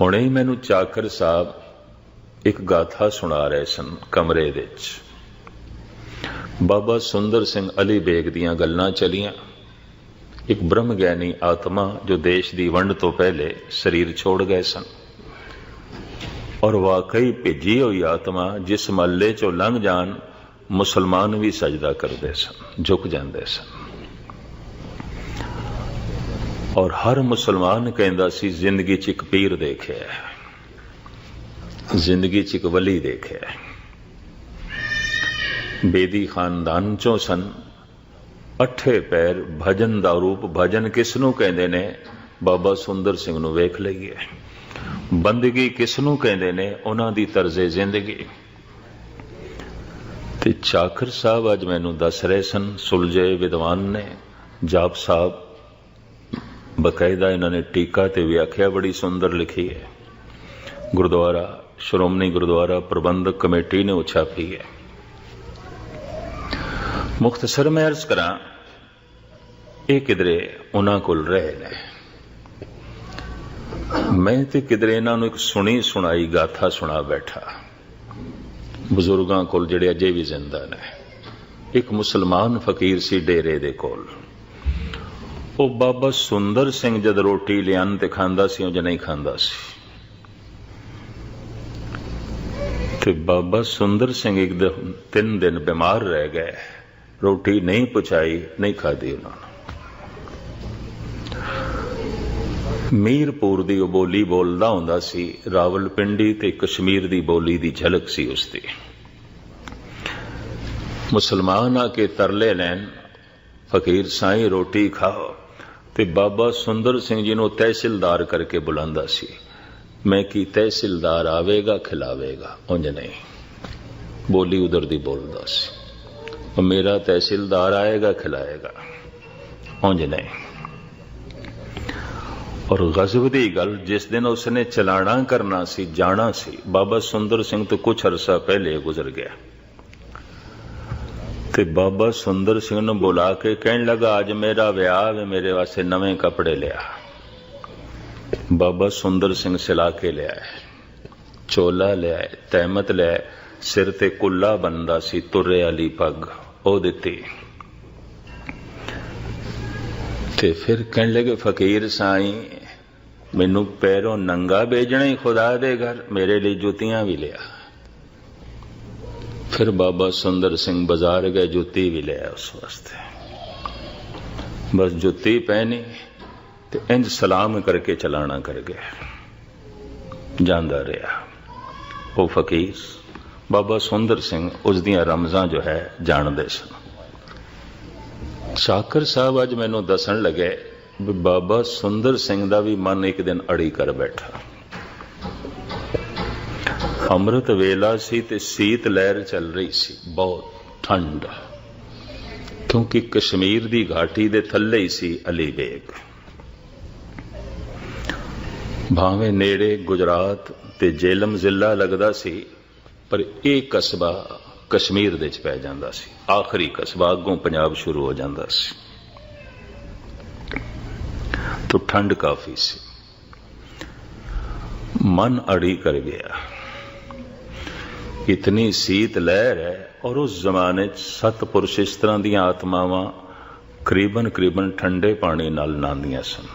ਹੁਣੇ ਹੀ ਮੈਨੂੰ ਚਾਕਰ ਸਾਹਿਬ ਇੱਕ ਗਾਥਾ ਸੁਣਾ ਰਹੇ ਸਨ ਕਮਰੇ ਵਿੱਚ। ਬਾਬਾ ਸੁੰਦਰ ਸਿੰਘ ਅਲੀ ਬੇਗ ਦੀਆਂ ਗੱਲਾਂ ਚਲੀਆਂ। ਇੱਕ ਬ੍ਰਹਮ ਗਿਆਨੀ ਆਤਮਾ ਜੋ ਦੇਸ਼ ਦੀ ਵੰਡ ਤੋਂ ਪਹਿਲੇ ਸਰੀਰ ਛੋੜ ਗਏ ਸਨ। ਔਰ ਵਾਕਈ ਭਿੱਜੀ ਹੋਈ ਆਤਮਾ ਜਿਸ ਮਹੱਲੇ ਚੋਂ ਲੰਘ ਜਾਣ ਮੁਸਲਮਾਨ ਵੀ ਸਜਦਾ ਕਰਦੇ ਸਨ, ਝੁਕ ਜਾਂਦੇ ਸਨ। ਔਰ ਹਰ ਮੁਸਲਮਾਨ ਕਹਿੰਦਾ ਸੀ, ਜ਼ਿੰਦਗੀ 'ਚ ਇੱਕ ਪੀਰ ਦੇਖਿਆ ਜ਼ਿੰਦਗੀ 'ਚ ਇੱਕ ਵਲੀ ਦੇਖਿਆ ਬੇਦੀ ਖਾਨਦਾਨ ਚੋਂ ਸਨ। ਅੱਠੇ ਪੈਰ ਭਜਨ ਦਾ ਰੂਪ ਭਜਨ ਕਿਸ ਨੂੰ ਕਹਿੰਦੇ ਨੇ? ਬਾਬਾ ਸੁੰਦਰ ਸਿੰਘ ਨੂੰ ਵੇਖ ਲਈਏ। ਬੰਦਗੀ ਕਿਸ ਨੂੰ ਕਹਿੰਦੇ ਨੇ? ਉਹਨਾਂ ਦੀ ਤਰਜ਼ੇ ਜ਼ਿੰਦਗੀ। ਤੇ ਚਾਕਰ ਸਾਹਿਬ ਅੱਜ ਮੈਨੂੰ ਦੱਸ ਰਹੇ ਸਨ, ਸੁਲਝੇ ਵਿਦਵਾਨ ਨੇ, ਜਾਪ ਸਾਹਿਬ ਬਕਾਇਦਾ ਇਹਨਾਂ ਨੇ ਟੀਕਾ ਤੇ ਵਿਆਖਿਆ ਬੜੀ ਸੁੰਦਰ ਲਿਖੀ ਹੈ। ਗੁਰਦੁਆਰਾ, ਸ਼੍ਰੋਮਣੀ ਗੁਰਦੁਆਰਾ ਪ੍ਰਬੰਧਕ ਕਮੇਟੀ ਨੇ ਉਛਾਪੀ ਹੈ। ਮੁਖਤਸਰ ਮੈਂ ਅਰਜ਼ ਕਰਾਂ, ਇਹ ਕਿਧਰੇ ਉਹਨਾਂ ਕੋਲ ਰਹੇ ਨੇ। ਮੈਂ ਤੇ ਕਿਧਰੇ ਇਹਨਾਂ ਨੂੰ ਇੱਕ ਸੁਣੀ ਸੁਣਾਈ ਗਾਥਾ ਸੁਣਾ ਬੈਠਾ। ਬਜ਼ੁਰਗਾਂ ਕੋਲ ਜਿਹੜੇ ਅਜੇ ਵੀ ਜ਼ਿੰਦਾ ਨੇ। ਇੱਕ ਮੁਸਲਮਾਨ ਫਕੀਰ ਸੀ ਡੇਰੇ ਦੇ ਕੋਲ। ਉਹ ਬਾਬਾ ਸੁੰਦਰ ਸਿੰਘ ਜਦ ਰੋਟੀ ਲਿਆਨ ਤੇ ਖਾਂਦਾ ਸੀ, ਉਹ ਜ ਨਹੀਂ ਖਾਂਦਾ ਸੀ। ਤੇ ਬਾਬਾ ਸੁੰਦਰ ਸਿੰਘ ਇੱਕ ਦਿਨ, ਤਿੰਨ ਦਿਨ ਬਿਮਾਰ ਰਹਿ ਗਏ। ਰੋਟੀ ਨਹੀਂ ਪਚਾਈ ਨਹੀਂ ਖਾਦੀ ਉਹਨਾਂ ਨੇ। ਮੀਰਪੁਰ ਦੀ ਉਹ ਬੋਲੀ ਬੋਲਦਾ ਹੁੰਦਾ ਸੀ, ਰਾਵਲਪਿੰਡੀ ਤੇ ਕਸ਼ਮੀਰ ਦੀ ਬੋਲੀ ਦੀ ਝਲਕ ਸੀ ਉਸ ਦੀ ਮੁਸਲਮਾਨ ਆ ਕੇ ਤਰਲੇ ਲੈਣ, ਫਕੀਰ ਸਾਈਂ ਰੋਟੀ ਖਾਓ। ਤੇ ਬਾਬਾ ਸੁੰਦਰ ਸਿੰਘ ਜੀ ਨੂੰ ਤਹਿਸੀਲਦਾਰ ਕਰਕੇ ਬੁਲਾਉਂਦਾ ਸੀ। ਮੈਂ ਕੀ ਤਹਿਸੀਲਦਾਰ ਆਵੇਗਾ, ਖਿਲਾਵੇਗਾ? ਉਂਝ ਨਹੀਂ। ਬੋਲੀ ਉਧਰ ਦੀ ਬੋਲਦਾ ਸੀ। ਮੇਰਾ ਤਹਿਸੀਲਦਾਰ ਆਏਗਾ, ਖਿਲਾਏਗਾ। ਉਂਝ ਨਹੀਂ। ਔਰ ਗਜ਼ਬ ਦੀ ਗੱਲ, ਜਿਸ ਦਿਨ ਉਸਨੇ ਚਲਾਣਾ ਕਰਨਾ ਸੀ, ਜਾਣਾ ਸੀ, ਬਾਬਾ ਸੁੰਦਰ ਸਿੰਘ ਤੋਂ ਕੁਝ ਅਰਸਾ ਪਹਿਲੇ ਗੁਜ਼ਰ ਗਿਆ। ਤੇ ਬਾਬਾ ਸੁੰਦਰ ਸਿੰਘ ਨੂੰ ਬੁਲਾ ਕੇ ਕਹਿਣ ਲੱਗਾ, ਅੱਜ ਮੇਰਾ ਵਿਆਹ ਹੈ ਮੇਰੇ ਵਾਸਤੇ ਨਵੇਂ ਕੱਪੜੇ ਲਿਆ। ਬਾਬਾ ਸੁੰਦਰ ਸਿੰਘ ਸਿਲਾ ਕੇ ਲਿਆ ਚੋਲਾ ਲਿਆ ਤਹਿਮਤ ਲਿਆ ਸਿਰ ਤੇ ਕੁੱਲਾ ਬੰਦਾ ਸੀ, ਤੁਰੇ ਵਾਲੀ ਪੱਗ ਉਹ ਦਿੱਤੀ। ਤੇ ਫਿਰ ਕਹਿਣ ਲੱਗੇ, ਫਕੀਰ ਸਾਈਂ, ਮੈਨੂੰ ਪੈਰੋਂ ਨੰਗਾ ਭੇਜਣਾ ਹੀ ਖੁਦਾ ਦੇ ਘਰ, ਮੇਰੇ ਲਈ ਜੁੱਤੀਆਂ ਵੀ ਲਿਆ। ਫਿਰ ਬਾਬਾ ਸੁੰਦਰ ਸਿੰਘ ਬਾਜ਼ਾਰ ਗਏ, ਜੁੱਤੀ ਵੀ ਲਿਆ ਉਸ ਵਾਸਤੇ। ਬਸ ਜੁੱਤੀ ਪਹਿਨੀ ਤੇ ਇੰਜ ਸਲਾਮ ਕਰਕੇ ਚਲਾਣਾ ਕਰ ਗਿਆ। ਜਾਂਦਾ ਰਿਹਾ। ਉਹ ਫਕੀਰ, ਬਾਬਾ ਸੁੰਦਰ ਸਿੰਘ ਉਸ ਦੀਆਂ ਰਮਜ਼ਾਂ ਜੋ ਹੈ ਜਾਣਦੇ ਸਨ। ਸ਼ਾਕਰ ਸਾਹਿਬ ਅੱਜ ਮੈਨੂੰ ਦੱਸਣ ਲੱਗੇ ਵੀ ਬਾਬਾ ਸੁੰਦਰ ਸਿੰਘ ਦਾ ਵੀ ਮਨ ਇੱਕ ਦਿਨ ਅੜੀ ਕਰ ਬੈਠਾ। ਅੰਮ੍ਰਿਤ ਵੇਲਾ ਸੀ ਤੇ ਸੀਤ ਲਹਿਰ ਚੱਲ ਰਹੀ ਸੀ, ਬਹੁਤ ਠੰਡ। ਕਿਉਂਕਿ ਕਸ਼ਮੀਰ ਦੀ ਘਾਟੀ ਦੇ ਥੱਲੇ ਹੀ ਸੀ ਅਲੀ ਬੇਗ ਭਾਵੇਂ ਨੇੜੇ ਗੁਜਰਾਤ ਤੇ ਜੇਲਮ ਜ਼ਿਲ੍ਹਾ ਲੱਗਦਾ ਸੀ, ਪਰ ਇਹ ਕਸਬਾ ਕਸ਼ਮੀਰ ਦੇ ਚ ਪੈ ਜਾਂਦਾ ਸੀ। ਆਖਰੀ ਕਸਬਾ ਅੱਗੋਂ ਪੰਜਾਬ ਸ਼ੁਰੂ ਹੋ ਜਾਂਦਾ ਸੀ। ਤੋਂ ਠੰਡ ਕਾਫੀ ਸੀ। ਮਨ ਅੜੀ ਕਰ ਗਿਆ। ਇਤਨੀ ਸੀਤ ਲਹਿਰ ਹੈ ਔਰ ਉਸ ਜ਼ਮਾਨੇ 'ਚ ਸਤਪੁਰਸ਼ ਇਸ ਤਰ੍ਹਾਂ ਦੀਆਂ ਆਤਮਾਵਾਂ ਕਰੀਬਨ ਕਰੀਬਨ ਠੰਡੇ ਪਾਣੀ ਨਾਲ ਨਾਂਦੀਆਂ ਸਨ।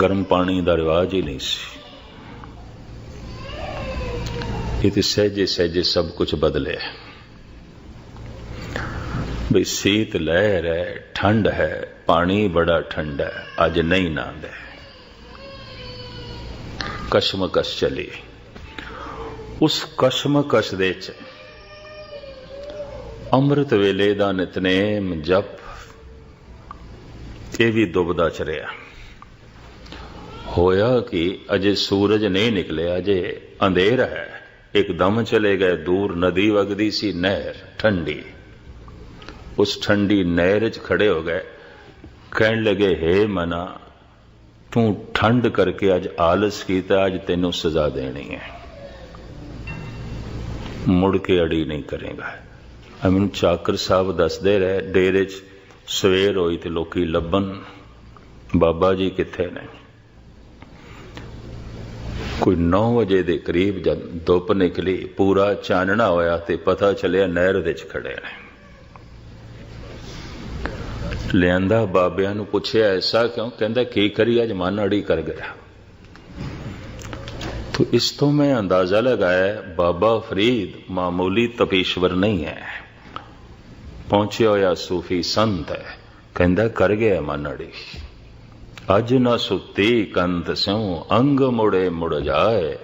ਗਰਮ ਪਾਣੀ ਦਾ ਰਿਵਾਜ ਹੀ ਨਹੀਂ ਸੀ। ਇਹ ਤੇ ਸਹਿਜੇ ਸਹਿਜੇ ਸਭ ਕੁਝ ਬਦਲਿਆ ਬਈ ਸੀਤ ਲਹਿਰ ਹੈ, ਠੰਡ ਹੈ, ਪਾਣੀ ਬੜਾ ਠੰਡਾ ਹੈ, ਅੱਜ ਨਹੀਂ ਨਾਂਦਾ ਕਸ਼ਮਕਸ਼ ਚਲੀ। ਉਸ ਕਸ਼ਮਕਸ਼ ਦੇ ਚ ਅੰਮ੍ਰਿਤ ਵੇਲੇ ਦਾ ਨਿਤਨੇਮ ਜਪ, ਇਹ ਵੀ ਦੁਬਦਾ ਚ ਰਿਹਾ ਹੋਇਆ ਕਿ ਅਜੇ ਸੂਰਜ ਨਹੀਂ ਨਿਕਲਿਆ, ਅਜੇ ਅੰਧੇਰ ਹੈ। ਇੱਕਦਮ ਚਲੇ ਗਏ ਦੂਰ, ਨਦੀ ਵਗਦੀ ਸੀ, ਨਹਿਰ, ਠੰਡੀ। ਉਸ ਠੰਡੀ ਨਹਿਰ 'ਚ ਖੜੇ ਹੋ ਗਏ। ਕਹਿਣ ਲੱਗੇ, ਹੇ ਮਨਾ, ਤੂੰ ਠੰਡ ਕਰਕੇ ਅੱਜ ਆਲਸ ਕੀਤਾ, ਅੱਜ ਤੈਨੂੰ ਸਜ਼ਾ ਦੇਣੀ ਹੈ। ਮੁੜ ਕੇ ਅੜੀ ਨਹੀਂ ਕਰੇਗਾ। ਆ ਮੈਨੂੰ ਚਾਕਰ ਸਾਹਿਬ ਦੱਸਦੇ ਰਹੇ, ਡੇਰੇ 'ਚ ਸਵੇਰ ਹੋਈ ਤੇ ਲੋਕੀ ਲੱਭਣ, ਬਾਬਾ ਜੀ ਕਿੱਥੇ ਨੇ? ਕੋਈ 9 ਵਜੇ ਦੇ ਕਰੀਬ ਜਦ ਧੁੱਪ ਨਿਕਲੀ, ਪੂਰਾ ਚਾਨਣਾ ਹੋਇਆ ਤੇ ਪਤਾ ਚੱਲਿਆ ਨਹਿਰ ਵਿੱਚ ਖੜੇ ਨੇ। ਲਿਆਂਦਾ ਬਾਬਿਆਂ ਨੂੰ ਪੁੱਛਿਆ, ਐਸਾ ਕਿਉਂ? ਕਹਿੰਦਾ, ਕੀ ਕਰੀ ਅੱਜ ਮਨ ਅੜੀ ਕਰ ਗਿਆ। तो इस तो मैं अंदाजा लगाया बाबा फरीद मामूली तपीश्वर नहीं है ਪਹੁੰਚਿਆ ਹੋਇਆ ਸੂਫੀ ਸੰਤ ਹੈ ਕਹਿੰਦਾ ਕਰ ਗਿਆ ਮਨ ਅੜੀ ਅਜ ਨਾ ਸੁਤੀ ਕੰਤ ਸਿਉ ਅੰਗ ਮੁੜੇ ਮੁੜ ਜਾਏ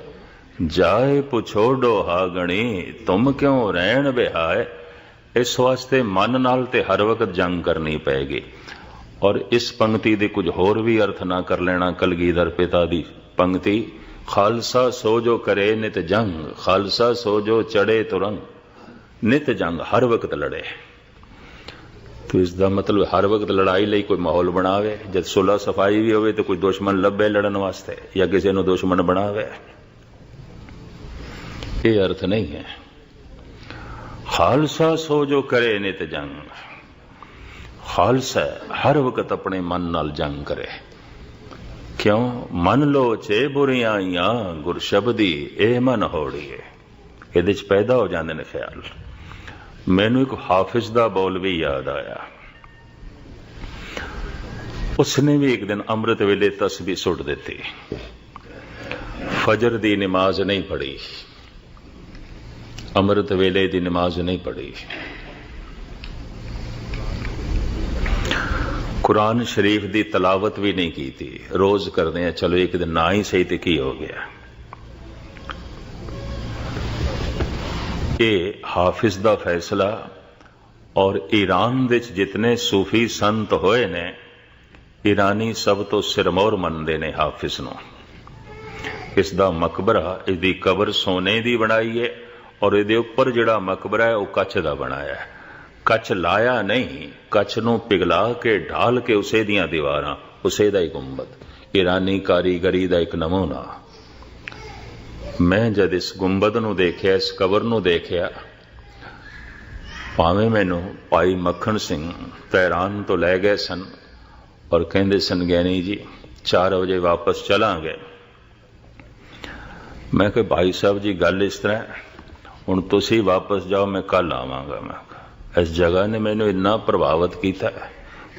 ਜਾਏ ਪੁਛੋੜੋ ਹਾਗਣੀ ਤੁਮ ਕਿਉਂ ਰਹਿਣ ਬਿਹਾਏ ਇਸ ਵਾਸਤੇ ਮਨ ਨਾਲ ਤੇ ਹਰ ਵਕਤ ਜੰਗ ਕਰਨੀ ਪਏਗੀ ਔਰ ਇਸ ਪੰਕਤੀ ਦੇ ਕੁਝ ਹੋਰ ਵੀ ਅਰਥ ਨਾ ਕਰ ਲੈਣਾ ਕਲਗੀਧਰ ਪਿਤਾ ਦੀ ਪੰਕਤੀ ਖਾਲਸਾ ਸੋ ਜੋ ਕਰੇ ਨਿਤ ਜੰਗ, ਖਾਲਸਾ ਸੋ ਜੋ ਚੜੇ ਤੁਰੰਗ, ਨਿਤ ਜੰਗ ਹਰ ਵਕਤ ਲੜੇ। ਤੋ ਇਸ ਦਾ ਮਤਲਬ ਹਰ ਵਕਤ ਲੜਾਈ ਲਈ ਕੋਈ ਮਾਹੌਲ ਬਣਾਵੇ, ਜਦ ਸੁਲਾ ਸਫ਼ਾਈ ਵੀ ਹੋਵੇ ਤਾਂ ਕੋਈ ਦੁਸ਼ਮਣ ਲੱਭੇ ਲੜਨ ਵਾਸਤੇ ਜਾਂ ਕਿਸੇ ਨੂੰ ਦੁਸ਼ਮਣ ਬਣਾਵੇ। ਇਹ ਅਰਥ ਨਹੀਂ ਹੈ। ਖਾਲਸਾ ਸੋ ਜੋ ਕਰੇ ਨਿਤ ਜੰਗ, ਖਾਲਸਾ ਹਰ ਵਕਤ ਆਪਣੇ ਮਨ ਨਾਲ ਜੰਗ ਕਰੇ। ਕਿਉਂ? ਮਨ ਲੋ ਚੇ ਬੁਰੀਆਂ ਆਈਆਂ ਇਹ ਮਨ ਹੋੜੀਏ। ਇਹਦੇ ਚ ਪੈਦਾ ਹੋ ਜਾਂਦੇ ਨੇ ਖਿਆਲ। ਮੈਨੂੰ ਇੱਕ ਹਾਫਿਜ਼ ਦਾ ਬੋਲ ਵੀ ਯਾਦ ਆਇਆ। ਉਸਨੇ ਵੀ ਇੱਕ ਦਿਨ ਅੰਮ੍ਰਿਤ ਵੇਲੇ ਤਸਬੀਹ ਸੁੱਟ ਦਿੱਤੀ। ਫਜਰ ਦੀ ਨਮਾਜ਼ ਨਹੀਂ ਪੜ੍ਹੀ। ਅੰਮ੍ਰਿਤ ਵੇਲੇ ਦੀ ਨਮਾਜ਼ ਨਹੀਂ ਪੜ੍ਹੀ। ਕੁਰਾਨ ਸ਼ਰੀਫ ਦੀ ਤਲਾਵਤ ਵੀ ਨਹੀਂ ਕੀਤੀ। ਰੋਜ਼ ਕਰਦੇ ਆ, ਚਲੋ ਇੱਕ ਦਿਨ ਨਾ ਹੀ ਸਹੀ ਤੇ ਕੀ ਹੋ ਗਿਆ? ਇਹ ਹਾਫਿਜ਼ ਦਾ ਫੈਸਲਾ ਔਰ ਈਰਾਨ ਵਿੱਚ ਜਿਤਨੇ ਸੂਫੀ ਸੰਤ ਹੋਏ ਨੇ, ਈਰਾਨੀ ਸਭ ਤੋਂ ਸਿਰਮੌਰ ਮੰਨਦੇ ਨੇ ਹਾਫਿਜ਼ ਨੂੰ। ਇਸ ਦਾ ਮਕਬਰਾ ਇਹਦੀ ਕਬਰ ਸੋਨੇ ਦੀ ਬਣਾਈ ਹੈ ਔਰ ਇਹਦੇ ਉੱਪਰ ਜਿਹੜਾ ਮਕਬਰਾ ਹੈ ਉਹ ਕੱਚ ਦਾ ਬਣਾਇਆ ਹੈ। ਕੱਚ ਲਾਇਆ ਨਹੀਂ ਕੱਚ ਨੂੰ ਪਿਘਲਾ ਕੇ ਢਾਲ ਕੇ ਉਸੇ ਦੀਆਂ ਦੀਵਾਰਾਂ, ਉਸੇ ਦਾ ਹੀ ਗੁੰਬਦ। ਈਰਾਨੀ ਕਾਰੀਗਰੀ ਦਾ ਇੱਕ ਨਮੂਨਾ। ਮੈਂ ਜਦ ਇਸ ਗੁੰਬਦ ਨੂੰ ਦੇਖਿਆ, ਇਸ ਕਬਰ ਨੂੰ ਦੇਖਿਆ, ਭਾਵੇਂ ਮੈਨੂੰ ਭਾਈ ਮੱਖਣ ਸਿੰਘ ਤਹਿਰਾਨ ਤੋਂ ਲੈ ਗਏ ਸਨ ਔਰ ਕਹਿੰਦੇ ਸਨ, ਗਿਆਨੀ ਜੀ 4 ਵਜੇ ਵਾਪਸ ਚਲਾਂਗੇ। ਮੈਂ ਕਿਹਾ, ਭਾਈ ਸਾਹਿਬ ਜੀ, ਗੱਲ ਇਸ ਤਰ੍ਹਾਂ ਹੁਣ ਤੁਸੀਂ ਵਾਪਸ ਜਾਓ, ਮੈਂ ਕੱਲ ਆਵਾਂਗਾ, ਮੈਂ ਇਸ ਜਗ੍ਹਾ ਨੇ ਮੈਨੂੰ ਇੰਨਾ ਪ੍ਰਭਾਵਿਤ ਕੀਤਾ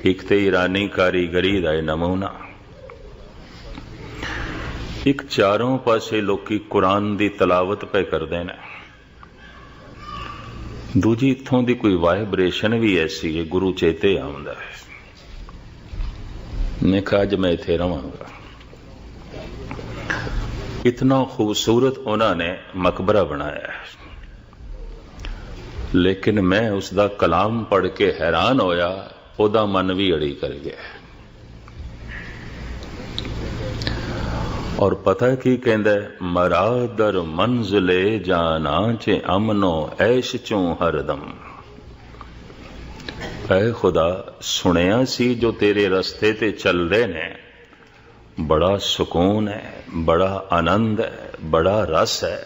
ਇੱਕ ਤੇ ਈਰਾਨੀ ਕਾਰੀਗਰੀ ਦਾ ਇਹ ਨਮੂਨਾ। ਇੱਕ ਚਾਰੋਂ ਪਾਸੇ ਲੋਕੀ ਕੁਰਾਨ ਦੀ ਤਲਾਵਤ ਪੈ ਕਰਦੇ ਨੇ। ਦੂਜੀ ਇਥੋਂ ਦੀ ਕੋਈ ਵਾਈਬ੍ਰੇਸ਼ਨ ਵੀ ਐਸੀ ਹੈ, ਗੁਰੂ ਚੇਤੇ ਆਉਂਦਾ ਹੈ। ਮੈਂ ਕਿਹਾ, ਅੱਜ ਮੈਂ ਇੱਥੇ ਰਵਾਂਗਾ। ਇਤਨਾ ਖੂਬਸੂਰਤ ਉਹਨਾਂ ਨੇ ਮਕਬਰਾ ਬਣਾਇਆ ਹੈ। ਲੇਕਿਨ ਮੈਂ ਉਸ ਦਾ ਕਲਾਮ ਪੜ੍ਹ ਕੇ ਹੈਰਾਨ ਹੋਇਆ, ਉਹਦਾ ਮਨ ਵੀ ਅੜੀ ਕਰ ਗਿਆ। ਔਰ ਪਤਾ ਕੀ ਕਹਿੰਦਾ ਮਰਾਦਰ ਮੰਜ਼ਲੇ ਜਾਣਾ ਚ ਅਮਨੋ ਐਸ਼ ਚੋਂ ਹਰਦਮ। ਐ ਖੁਦਾ, ਸੁਣਿਆ ਸੀ ਜੋ ਤੇਰੇ ਰਸਤੇ ਤੇ ਚੱਲਦੇ ਨੇ? ਬੜਾ ਸਕੂਨ ਹੈ, ਬੜਾ ਆਨੰਦ ਹੈ, ਬੜਾ ਰਸ ਹੈ।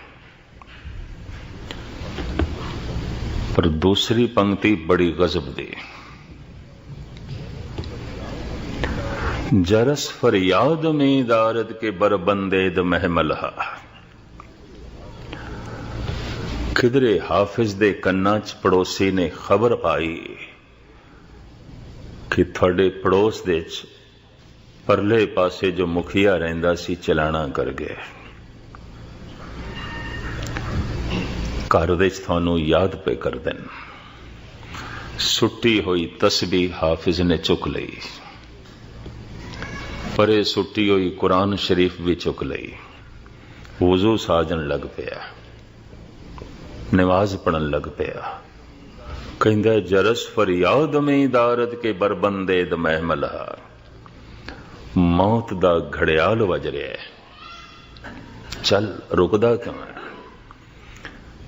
ਪਰ ਦੂਸਰੀ ਪੰਕਤੀ ਬੜੀ ਗਜ਼ਬ ਦੀ। ਜਰਸ ਫਰਿਆਦ ਮੇ ਦਾਰਦ ਕੇ ਬਰਬੰਦੇ ਦ ਮਹਿਮਲਹਾ। ਕਿਧਰੇ ਹਾਫਿਜ਼ ਦੇ ਕੰਨਾਂ 'ਚ ਪੜੋਸੀ ਨੇ ਖਬਰ ਪਾਈ ਕਿ ਤੁਹਾਡੇ ਪੜੋਸ ਦੇ 'ਚ ਪਰਲੇ ਪਾਸੇ ਜੋ ਮੁਖੀਆ ਰਹਿੰਦਾ ਸੀ ਚਲਾਣਾ ਕਰ ਗਿਆ ਘਰ ਵਿੱਚ ਤੁਹਾਨੂੰ ਯਾਦ ਪੇ ਕਰ ਦੇਣ। ਸੁੱਟੀ ਹੋਈ ਤਸਬੀਹ ਹਾਫਿਜ਼ ਨੇ ਚੁੱਕ ਲਈ। ਪਰੇ ਸੁੱਟੀ ਹੋਈ ਕੁਰਾਨ ਸ਼ਰੀਫ ਵੀ ਚੁੱਕ ਲਈ। ਵਜ਼ੂ ਸਾਜਣ ਲੱਗ ਪਿਆ। ਨਮਾਜ਼ ਪੜਨ ਲੱਗ ਪਿਆ। ਕਹਿੰਦਾ, ਜਰਸ ਫਰਿਆਦ ਮੇ ਦਾਰਦ ਕੇ ਬਰਬੰਦੇ ਦ ਮਹਿਮਲਹਾ ਮੌਤ ਦਾ ਘੜਿਆਲ ਵੱਜ ਰਿਹਾ ਚੱਲ, ਰੁਕਦਾ ਕਿਉਂ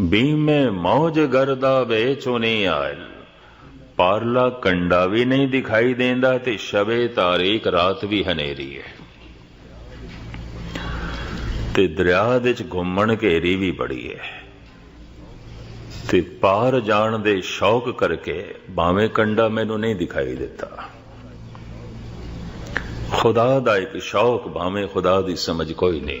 ਬੀਮੇ ਮੌਜ ਗਰਦਾ ਵੇਚੋ ਨਹੀਂ ਆਇਲ ਪਾਰਲਾ ਕੰਡਾ ਵੀ ਨਹੀਂ ਦਿਖਾਈ ਦਿੰਦਾ ਤੇ ਸ਼ਬੇ ਤਾਰੀਕ ਰਾਤ ਵੀ ਹਨੇਰੀ ਹੈ ਤੇ ਦਰਿਆ ਦੇ ਚ ਘੁੰਮਣ ਘੇਰੀ ਵੀ ਬੜੀ ਹੈ ਤੇ ਪਾਰ ਜਾਣ ਦੇ ਸ਼ੌਕ ਕਰਕੇ ਬਾਵੇਂ ਕੰਡਾ ਮੈਨੂੰ ਨਹੀਂ ਦਿਖਾਈ ਦਿੱਤਾ ਖੁਦਾ ਦਾ ਇੱਕ ਸ਼ੌਕ ਭਾਵੇਂ ਖੁਦਾ ਦੀ ਸਮਝ ਕੋਈ ਨਹੀਂ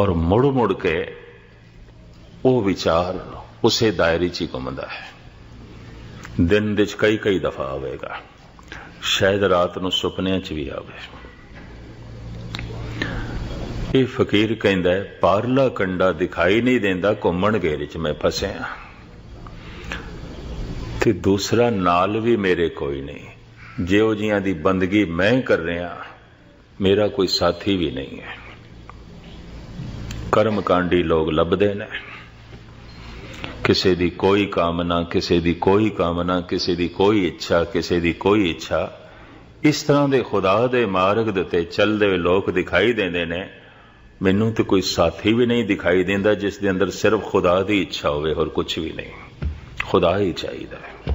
ਔਰ ਮੁੜ ਮੁੜ ਕੇ ਉਹ ਵਿਚਾਰ ਉਸੇ ਦਾਇਰੇ 'ਚ ਹੀ ਘੁੰਮਦਾ ਹੈ। ਦਿਨ ਦੇ ਕਈ ਕਈ ਦਫਾ ਆਵੇਗਾ। ਸ਼ਾਇਦ ਰਾਤ ਨੂੰ ਸੁਪਨਿਆਂ 'ਚ ਵੀ ਆਵੇ। ਇਹ ਫਕੀਰ ਕਹਿੰਦਾ ਹੈ, ਪਾਰਲਾ ਕੰਡਾ ਦਿਖਾਈ ਨਹੀਂ ਦਿੰਦਾ, ਘੁੰਮਣ ਘੇਰੇ 'ਚ ਮੈਂ ਫਸਿਆ ਤੇ ਦੂਸਰਾ, ਨਾਲ ਵੀ ਮੇਰੇ ਕੋਈ ਨਹੀਂ। ਜਿਉ ਜੀਆਂ ਦੀ ਬੰਦਗੀ ਮੈਂ ਕਰ ਰਿਹਾ, ਮੇਰਾ ਕੋਈ ਸਾਥੀ ਵੀ ਨਹੀਂ ਹੈ। ਕਰਮ ਕਾਂਡੀ ਲੋਕ ਲੱਭਦੇ ਨੇ। ਕਿਸੇ ਦੀ ਕੋਈ ਕਾਮਨਾ, ਕਿਸੇ ਦੀ ਕੋਈ ਕਾਮਨਾ, ਕਿਸੇ ਦੀ ਕੋਈ ਇੱਛਾ, ਕਿਸੇ ਦੀ ਕੋਈ ਇੱਛਾ। ਇਸ ਤਰ੍ਹਾਂ ਦੇ ਖੁਦਾ ਦੇ ਮਾਰਗ ਦੇ ਤੇ ਚੱਲਦੇ ਹੋਏ ਲੋਕ ਦਿਖਾਈ ਦਿੰਦੇ ਨੇ। ਮੈਨੂੰ ਤੇ ਕੋਈ ਸਾਥੀ ਵੀ ਨਹੀਂ ਦਿਖਾਈ ਦਿੰਦਾ ਜਿਸ ਦੇ ਅੰਦਰ ਸਿਰਫ ਖੁਦਾ ਦੀ ਇੱਛਾ ਹੋਵੇ, ਹੋਰ ਕੁਝ ਵੀ ਨਹੀਂ। ਖੁਦਾ ਹੀ ਚਾਹੀਦਾ ਹੈ।